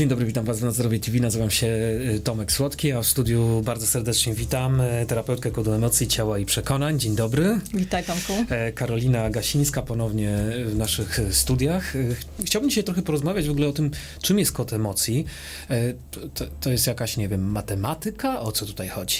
Dzień dobry, witam Was na Zdrowie TV. Nazywam się y, Tomek Słodki, a w studiu bardzo serdecznie witam y, terapeutkę kodu emocji, ciała i przekonań. Dzień dobry. Witaj Tomku. E, Karolina Gasińska ponownie w naszych y, studiach. Chciałbym dzisiaj trochę porozmawiać w ogóle o tym, czym jest kod emocji. E, To, to jest jakaś, nie wiem, matematyka? O co tutaj chodzi?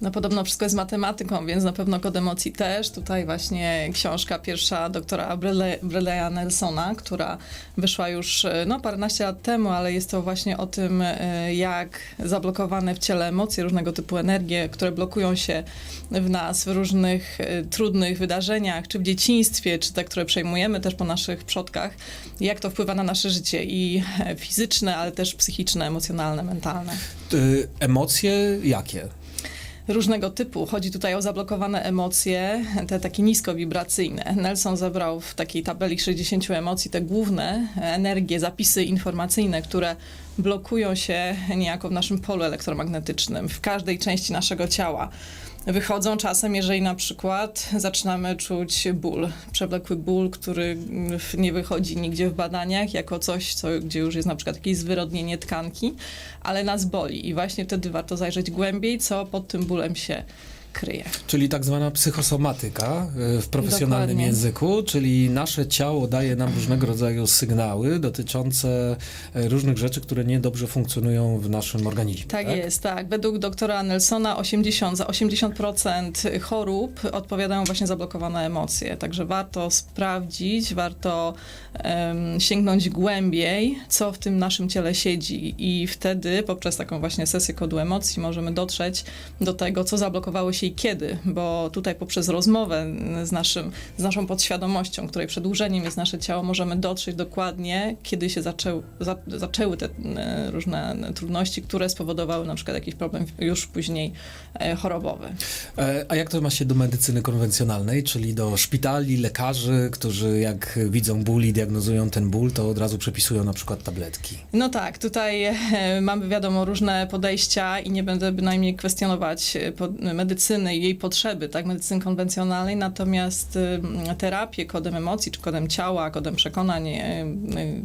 No podobno wszystko jest matematyką, więc na pewno kod emocji też. Tutaj właśnie książka pierwsza doktora Brele- Breleya Nelsona, która wyszła już e, no, paręnaście lat temu, ale jest to właśnie o tym, e, jak zablokowane w ciele emocje, różnego typu energie, które blokują się w nas w różnych e, trudnych wydarzeniach, czy w dzieciństwie, czy te, które przejmujemy też po naszych przodkach, jak to wpływa na nasze życie i fizyczne, ale też psychiczne, emocjonalne, mentalne. Emocje jakie? Różnego typu. Chodzi tutaj o zablokowane emocje, te takie niskowibracyjne. Nelson zebrał w takiej tabeli 60 emocji te główne energie, zapisy informacyjne, które blokują się niejako w naszym polu elektromagnetycznym, w każdej części naszego ciała. Wychodzą czasem, jeżeli na przykład zaczynamy czuć ból, przewlekły ból, który nie wychodzi nigdzie w badaniach, jako coś, co, gdzie już jest na przykład jakieś zwyrodnienie tkanki, ale nas boli i właśnie wtedy warto zajrzeć głębiej, co pod tym bólem się kryje. Czyli tak zwana psychosomatyka y, w profesjonalnym Dokładnie. języku, czyli nasze ciało daje nam różnego rodzaju sygnały dotyczące y, różnych rzeczy, które niedobrze funkcjonują w naszym organizmie. Tak, jest, tak. Według doktora Nelsona 80, za 80% chorób odpowiadają właśnie zablokowane emocje. Także warto sprawdzić, warto em, sięgnąć głębiej, co w tym naszym ciele siedzi. I wtedy poprzez taką właśnie sesję kodu emocji możemy dotrzeć do tego, co zablokowało się i kiedy. Bo tutaj poprzez rozmowę z, naszym, z naszą podświadomością, której przedłużeniem jest nasze ciało, możemy dotrzeć dokładnie, kiedy się zaczęły, za, zaczęły te e, różne trudności, które spowodowały na przykład jakiś problem już później e, chorobowy. E, A jak to ma się do medycyny konwencjonalnej, czyli do szpitali, lekarzy, którzy jak widzą ból i diagnozują ten ból, to od razu przepisują na przykład tabletki? No tak, tutaj mamy wiadomo różne podejścia i nie będę bynajmniej kwestionować po- medycyny i jej potrzeby, tak, medycyny konwencjonalnej, natomiast e, terapię kodem emocji, czy kodem ciała, kodem przekonań, e, e,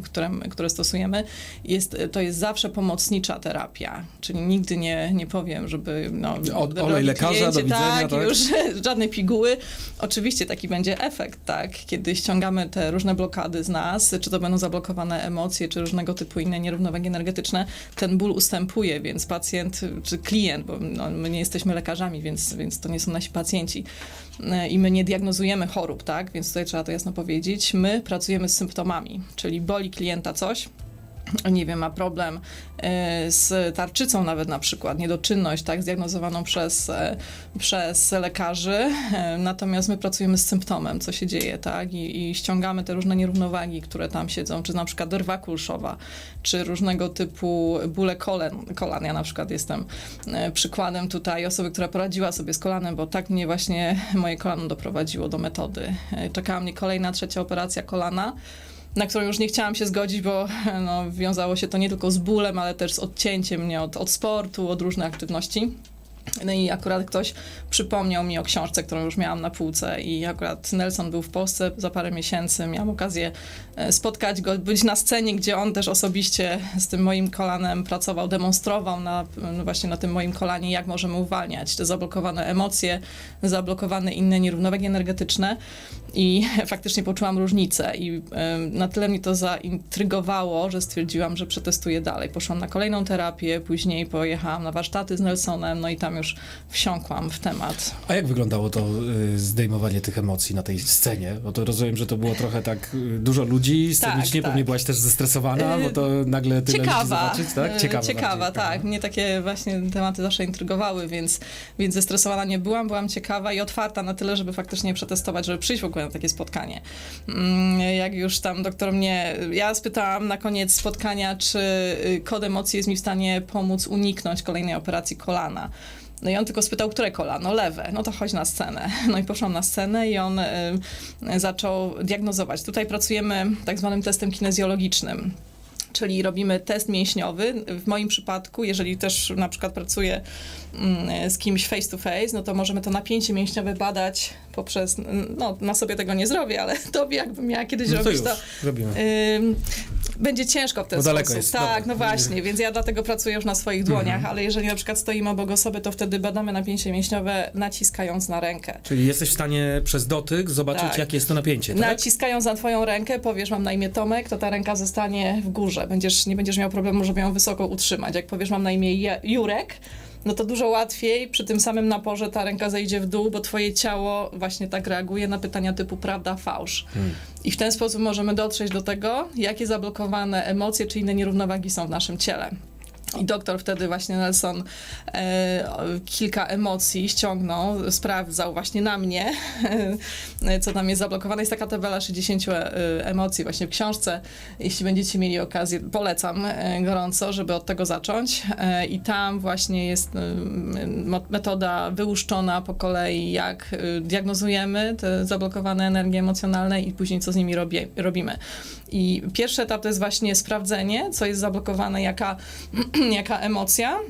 które, które stosujemy, jest, to jest zawsze pomocnicza terapia, czyli nigdy nie, nie powiem, żeby no, Od- olej lekarza, do widzenia, tak, tak? już żadne piguły. Oczywiście taki będzie efekt, tak, kiedy ściągamy te różne blokady z nas, czy to będą zablokowane emocje, czy różnego typu inne nierównowagi energetyczne, ten ból ustępuje, więc pacjent, czy klient, bo no, my nie jesteśmy lekarzami, więc, więc to nie są nasi pacjenci e, i my nie diagnozujemy chorób, tak, więc tutaj trzeba to jasno powiedzieć. My pracujemy z symptomami, czyli boli klienta coś, nie wiem, ma problem e, z tarczycą nawet na przykład, niedoczynność, tak, zdiagnozowaną przez, e, przez lekarzy, e, natomiast my pracujemy z symptomem, co się dzieje, tak, i, i ściągamy te różne nierównowagi, które tam siedzą, czy na przykład rwa kulszowa, czy różnego typu bóle kolan, kolan. Ja na przykład jestem przykładem tutaj osoby, która poradziła sobie z kolanem, bo tak mnie właśnie moje kolano doprowadziło do metody. Czekała mnie kolejna, trzecia operacja kolana, na którą już nie chciałam się zgodzić, bo no, wiązało się to nie tylko z bólem, ale też z odcięciem mnie od, od sportu, od różnych aktywności. No i akurat ktoś przypomniał mi o książce, którą już miałam na półce i akurat Nelson był w Polsce za parę miesięcy. Miałam okazję e, spotkać go, być na scenie, gdzie on też osobiście z tym moim kolanem pracował, demonstrował na, no właśnie na tym moim kolanie, jak możemy uwalniać te zablokowane emocje, zablokowane inne nierównowagi energetyczne i faktycznie poczułam różnicę i na tyle mnie to zaintrygowało, że stwierdziłam, że przetestuję dalej. Poszłam na kolejną terapię, później pojechałam na warsztaty z Nelsonem, no i tam już wsiąkłam w temat. A jak wyglądało to y, zdejmowanie tych emocji na tej scenie? Bo to rozumiem, że to było trochę tak y, dużo ludzi, scenicznie tak. pewnie byłaś też zestresowana, Y, bo to nagle tyle ludzi Ciekawa, zobaczyć, tak? Ciekawa, ciekawa tak. prawda? Mnie takie właśnie tematy zawsze intrygowały, więc, więc zestresowana nie byłam, byłam ciekawa i otwarta na tyle, żeby faktycznie przetestować, żeby przyjść w ogóle na takie spotkanie. Mm, Jak już tam doktor mnie, ja spytałam na koniec spotkania, czy y, kod emocji jest mi w stanie pomóc uniknąć kolejnej operacji kolana. No i on tylko spytał, które kolano? Lewe. No to chodź na scenę. No i poszłam na scenę i on y, zaczął diagnozować. Tutaj pracujemy tak zwanym testem kinezjologicznym. Czyli robimy test mięśniowy. W moim przypadku, jeżeli też na przykład pracuję mm, z kimś face to face, no to możemy to napięcie mięśniowe badać poprzez, no na sobie tego nie zrobię, ale tobie jakbym miała kiedyś No to robić już, to, robimy. Ym, będzie ciężko w ten daleko sposób. jest, tak, dobra. no właśnie, więc ja dlatego pracuję już na swoich dłoniach, Mhm. ale jeżeli na przykład stoimy obok osoby, to wtedy badamy napięcie mięśniowe naciskając na rękę. Czyli jesteś w stanie przez dotyk zobaczyć, Tak. jakie jest to napięcie, tak? Naciskając na twoją rękę, powiesz, mam na imię Tomek, to ta ręka zostanie w górze. Będziesz, nie będziesz miał problemu, żeby ją wysoko utrzymać. Jak powiesz, mam na imię Jurek, no to dużo łatwiej przy tym samym naporze ta ręka zejdzie w dół, bo twoje ciało właśnie tak reaguje na pytania typu prawda, fałsz. Hmm. I w ten sposób możemy dotrzeć do tego, jakie zablokowane emocje czy inne nierównowagi są w naszym ciele. I doktor wtedy właśnie Nelson e, kilka emocji ściągnął, sprawdzał właśnie na mnie, co tam jest zablokowane. Jest taka tabela 60 e, emocji właśnie w książce. Jeśli będziecie mieli okazję, polecam e, gorąco, żeby od tego zacząć. E, I tam właśnie jest e, metoda wyłuszczona po kolei, jak diagnozujemy te zablokowane energie emocjonalne i później co z nimi robimy. I pierwszy etap to jest właśnie sprawdzenie, co jest zablokowane, jaka, jaka emocja.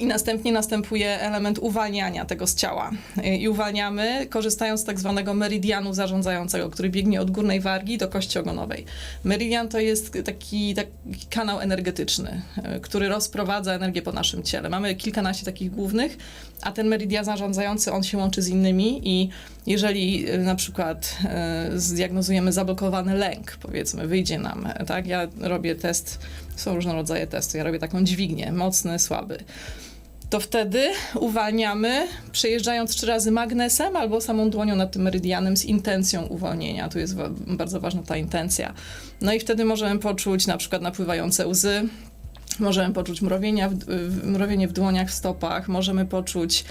I następnie następuje element uwalniania tego z ciała. I uwalniamy korzystając z tak zwanego meridianu zarządzającego, który biegnie od górnej wargi do kości ogonowej. Meridian to jest taki, taki kanał energetyczny, e, który rozprowadza energię po naszym ciele. Mamy kilkanaście takich głównych, a ten meridian zarządzający, on się łączy z innymi i jeżeli e, na przykład e, zdiagnozujemy zablokowany lęk, powiedzmy, wyjdzie nam, tak? Ja robię test, są różne rodzaje testu, ja robię taką dźwignię, mocny, słaby to wtedy uwalniamy, przejeżdżając trzy razy magnesem albo samą dłonią nad tym meridianem z intencją uwolnienia. Tu jest bardzo ważna ta intencja. No i wtedy możemy poczuć na przykład napływające łzy, Możemy poczuć mrowienia w, mrowienie w dłoniach, w stopach, możemy poczuć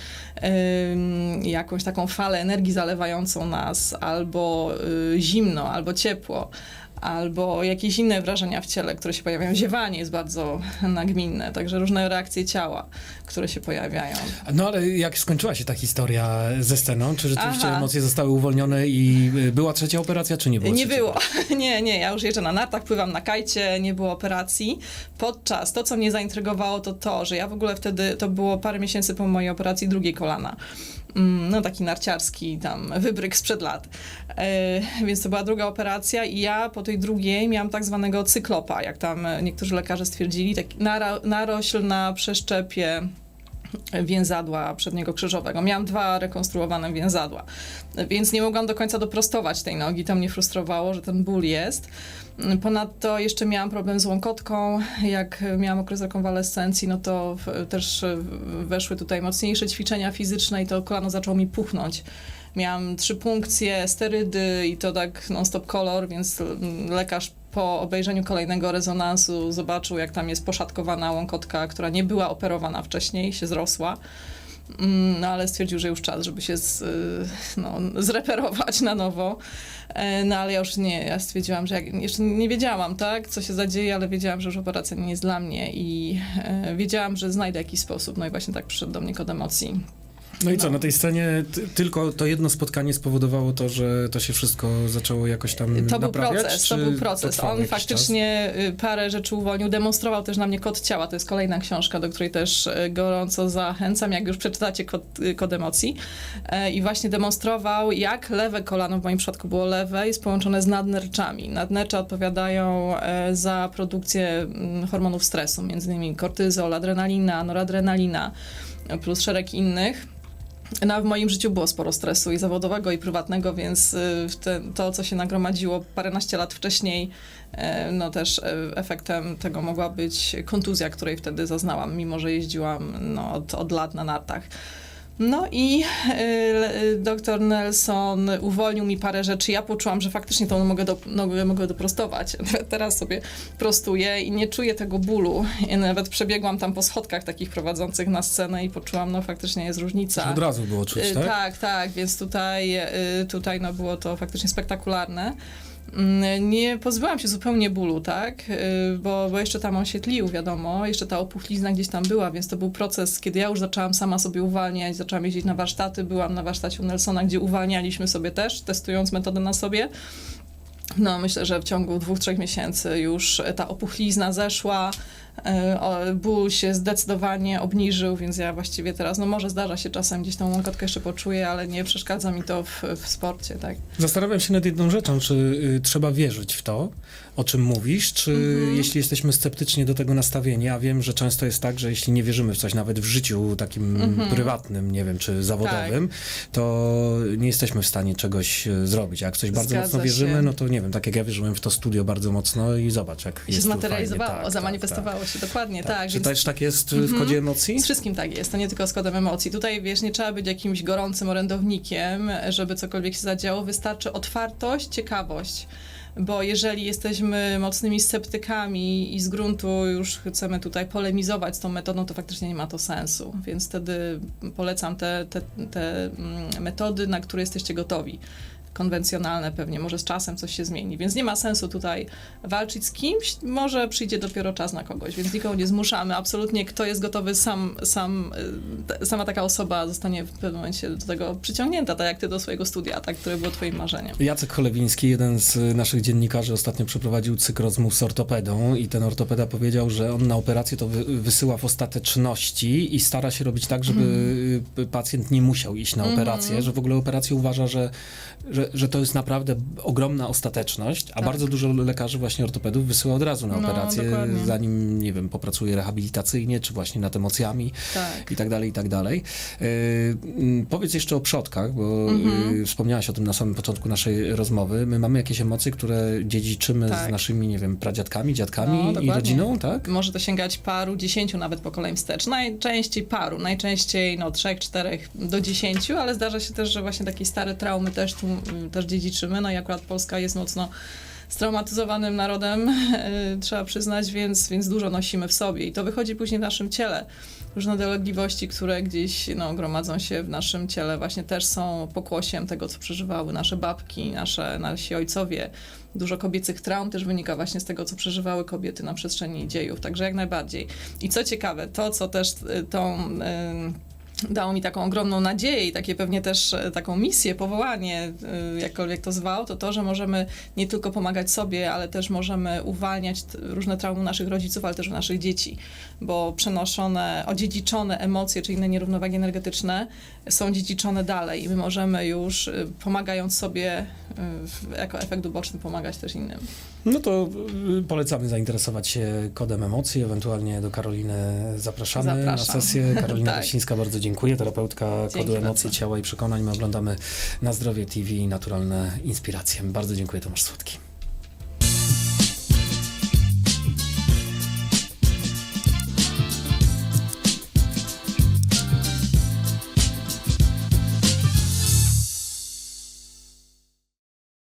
jakąś taką falę energii zalewającą nas, albo y, zimno, albo ciepło, albo jakieś inne wrażenia w ciele, które się pojawiają. Ziewanie jest bardzo nagminne, także różne reakcje ciała, które się pojawiają. No ale jak skończyła się ta historia ze sceną? Czy rzeczywiście Aha. emocje zostały uwolnione i y, była trzecia operacja, czy nie było Nie było. operacji? Nie, nie, ja już jeżdżę na nartach, pływam na kajcie, nie było operacji. Podczas, to co mnie zaintrygowało, to to, że ja w ogóle wtedy, to było parę miesięcy po mojej operacji drugiej kolana. Mm, No taki narciarski tam wybryk sprzed lat. E, więc to była druga operacja i ja po tej drugiej miałam tak zwanego cyklopa, jak tam niektórzy lekarze stwierdzili, taki narośl na przeszczepie więzadła przedniego krzyżowego. Miałam dwa rekonstruowane więzadła, więc nie mogłam do końca doprostować tej nogi. To mnie frustrowało, że ten ból jest. Ponadto jeszcze miałam problem z łąkotką. Jak miałam okres rekonwalescencji, no to też weszły tutaj mocniejsze ćwiczenia fizyczne i to kolano zaczęło mi puchnąć. Miałam trzy punkcje, sterydy i to tak non-stop kolor, więc lekarz po obejrzeniu kolejnego rezonansu zobaczył, jak tam jest poszatkowana łąkotka, która nie była operowana wcześniej, się zrosła. Mm, No ale stwierdził, że już czas, żeby się z, y, no, zreperować na nowo. E, No ale ja już nie, ja stwierdziłam, że jak, jeszcze nie wiedziałam, tak, co się zadzieje, ale wiedziałam, że już operacja nie jest dla mnie i e, wiedziałam, że znajdę jakiś sposób. No i właśnie tak przyszedł do mnie kod emocji. No i co, No. na tej scenie ty, tylko to jedno spotkanie spowodowało to, że to się wszystko zaczęło jakoś tam To był proces, to był proces. trwało On faktycznie y, parę rzeczy uwolnił, demonstrował też na mnie kod ciała. To jest kolejna książka, do której też y, gorąco zachęcam, jak już przeczytacie kod, y, kod emocji. E, I właśnie demonstrował, jak lewe kolano, w moim przypadku było lewe, jest połączone z nadnerczami. Nadnercza odpowiadają e, za produkcję mm, hormonów stresu, między innymi kortyzol, adrenalina, noradrenalina, plus szereg innych. No, w moim życiu było sporo stresu i zawodowego, i prywatnego, więc y, te, to, co się nagromadziło paręnaście lat wcześniej, e, no też e, efektem tego mogła być kontuzja, której wtedy zaznałam, mimo że jeździłam no, od, od lat na nartach. No i y, doktor Nelson uwolnił mi parę rzeczy. Ja poczułam, że faktycznie to mogę, do, nogę mogę doprostować. Teraz sobie prostuję i nie czuję tego bólu. I nawet przebiegłam tam po schodkach takich prowadzących na scenę i poczułam, no faktycznie jest różnica. Od razu było czuć, Y, tak? Tak, tak, więc tutaj, y, tutaj no było to faktycznie spektakularne. Mm, Nie pozbyłam się zupełnie bólu, tak? Y, Bo, bo jeszcze tam on się tlił, wiadomo, jeszcze ta opuchlizna gdzieś tam była, więc to był proces, kiedy ja już zaczęłam sama sobie uwalniać, zaczęłam jeździć na warsztaty, byłam na warsztacie u Nelsona, gdzie uwalnialiśmy sobie też, testując metodę na sobie. No, myślę, że w ciągu dwóch, trzech miesięcy już ta opuchlizna zeszła, ból się zdecydowanie obniżył, więc ja właściwie teraz, no może zdarza się czasem gdzieś tą łąkotkę jeszcze poczuję, ale nie przeszkadza mi to w, w sporcie, tak. Zastanawiam się nad jedną rzeczą, czy y, trzeba wierzyć w to, o czym mówisz, czy Mhm. jeśli jesteśmy sceptycznie do tego nastawieni, a wiem, że często jest tak, że jeśli nie wierzymy w coś, nawet w życiu takim Mhm. prywatnym, nie wiem, czy zawodowym, to nie jesteśmy w stanie czegoś e, zrobić. Jak coś bardzo Zgadza mocno się. wierzymy, no to nie wiem, tak jak ja wierzyłem w to studio bardzo mocno i zobacz, jak się jest zmaterializowało, fajnie. Tak, zamanifestowało się, dokładnie, tak, tak. Czy więc też tak jest w Mhm. kodzie emocji? Z wszystkim tak jest, to nie tylko z kodem emocji. Tutaj, wiesz, nie trzeba być jakimś gorącym orędownikiem, żeby cokolwiek się zadziało. Wystarczy otwartość, ciekawość. Bo jeżeli jesteśmy mocnymi sceptykami i z gruntu już chcemy tutaj polemizować z tą metodą, to faktycznie nie ma to sensu. Więc wtedy polecam te, te, te mm, metody, na które jesteście gotowi. Konwencjonalne pewnie, może z czasem coś się zmieni, więc nie ma sensu tutaj walczyć z kimś, może przyjdzie dopiero czas na kogoś, więc nikogo nie zmuszamy. Absolutnie kto jest gotowy, sam, sam, t- sama taka osoba zostanie w pewnym momencie do tego przyciągnięta, tak jak ty do swojego studia, tak, które było twoim marzeniem. Jacek Cholewiński, jeden z naszych dziennikarzy, ostatnio przeprowadził cykl rozmów z ortopedą i ten ortopeda powiedział, że on na operację to wy, wysyła w ostateczności i stara się robić tak, żeby y, pacjent nie musiał iść na Mhm. operację, że w ogóle operację uważa, że, że, że to jest naprawdę ogromna ostateczność, a Tak. bardzo dużo lekarzy właśnie ortopedów wysyła od razu na No, operację, dokładnie. zanim, nie wiem, popracuje rehabilitacyjnie, czy właśnie nad emocjami Tak. i tak dalej, i tak dalej. Yy, powiedz jeszcze o przodkach, bo Mhm. yy, wspomniałaś o tym na samym początku naszej rozmowy. My mamy jakieś emocje, które dziedziczymy Tak. z naszymi, nie wiem, pradziadkami, dziadkami No, i rodziną, tak? Może to sięgać paru, dziesięciu nawet pokoleń wstecz. Najczęściej paru, najczęściej no trzech, czterech do dziesięciu, ale zdarza się też, że właśnie takie stare traumy też tu też dziedziczymy. No i akurat Polska jest mocno straumatyzowanym narodem, y, trzeba przyznać, więc, więc dużo nosimy w sobie i to wychodzi później w naszym ciele. Różne dolegliwości, które gdzieś no, gromadzą się w naszym ciele, właśnie też są pokłosiem tego, co przeżywały nasze babki, nasze, nasi ojcowie. Dużo kobiecych traum też wynika właśnie z tego, co przeżywały kobiety na przestrzeni dziejów, także jak najbardziej. I co ciekawe, to, co też y, tą... y, dało mi taką ogromną nadzieję i takie pewnie też e, taką misję, powołanie, y, jakkolwiek to zwał, to to, że możemy nie tylko pomagać sobie, ale też możemy uwalniać różne traumy naszych rodziców, ale też naszych dzieci, bo przenoszone, odziedziczone emocje czy inne nierównowagi energetyczne są dziedziczone dalej i my możemy już y, pomagając sobie y, jako efekt uboczny pomagać też innym. No to yy, polecamy zainteresować się kodem emocji, ewentualnie do Karoliny zapraszamy na Zapraszam. sesję. Karolina Tak. Bardzo dziękuję. Terapeutka Dzięki kodu emocji, bardzo. ciała i przekonań. My oglądamy na Zdrowie TV naturalne inspiracje. Bardzo dziękuję, Tomasz Słodki.